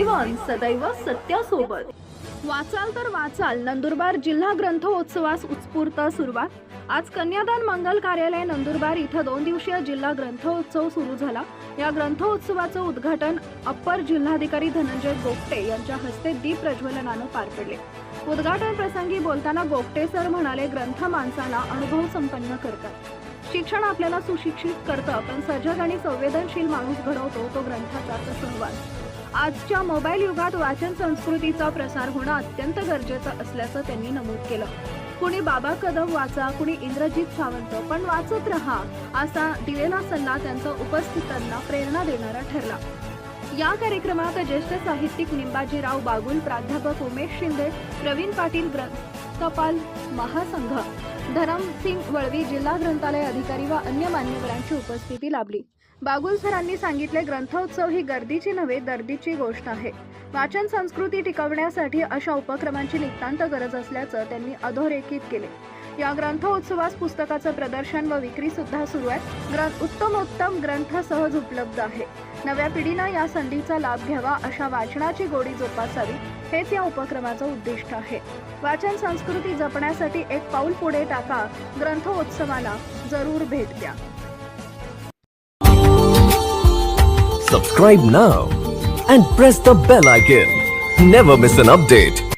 Twenty सदैव सत्यासोबत. वाचाल तर वाचाल नंदुरबार जिल्हा ग्रंथोत्सवास उत्स्फूर्त सुरुवात. आज कन्यादान मंगल कार्यालय नंदुरबार इथं दोन दिवसीय जिल्हा ग्रंथोत्सव सुरू झाला. या ग्रंथोत्सवाचं उद्घाटन अप्पर जिल्हाधिकारी धनंजय गोपटे यांच्या हस्ते दीप प्रज्वलनानं पार पडले. उद्घाटन प्रसंगी बोलताना गोपटे सर म्हणाले ग्रंथ माणसाला अनुभव संपन्न करतात. शिक्षण आपल्याला सुशिक्षित करतं पण सजग आणि संवेदनशील माणूस घडवतो तो ग्रंथाचा सहवास आजच्या मोबाईल युगात वाचन संस्कृतीचा प्रसार होणं अत्यंत गरजेचं असल्याचं त्यांनी नमूद केलं. कुणी बाबा कदम वाचा कुणी इंद्रजित सावंत पण वाचत रहा असा दिलेला सल्ला त्यांचा उपस्थितांना प्रेरणा देणारा ठरला. या कार्यक्रमात ज्येष्ठ साहित्यिक निंबाजीराव बागुल प्राध्यापक उमेश शिंदे प्रवीण पाटील ग्रंथपाल महासंघ धरमसिंग वळवी जिल्हा ग्रंथालय अधिकारी व अन्य मान्यवरांची उपस्थिती लाभली. बागुल सरांनी सांगितले ग्रंथोत्सव ही गर्दीची नव्हे दर्दीची गोष्ट आहे. वाचन संस्कृती टिकवण्यासाठी अशा उपक्रमांची नितांत गरज असल्याचं त्यांनी अधोरेखित केले. या ग्रंथोत्सवास पुस्तकाचं प्रदर्शन व विक्री सुद्धा सुरू आहे ग्रंथ उत्तमोत्तम ग्रंथ सहज उपलब्ध आहे. नव्या पिढीनं या संधीचा लाभ घ्यावा अशा वाचनाची गोडी जोपासावी हेच या उपक्रमाचं उद्दिष्ट आहे. वाचन संस्कृती जपण्यासाठी एक पाऊल पुढे टाका ग्रंथोत्सवाला जरूर भेट द्या. Subscribe now and press the bell icon never miss an update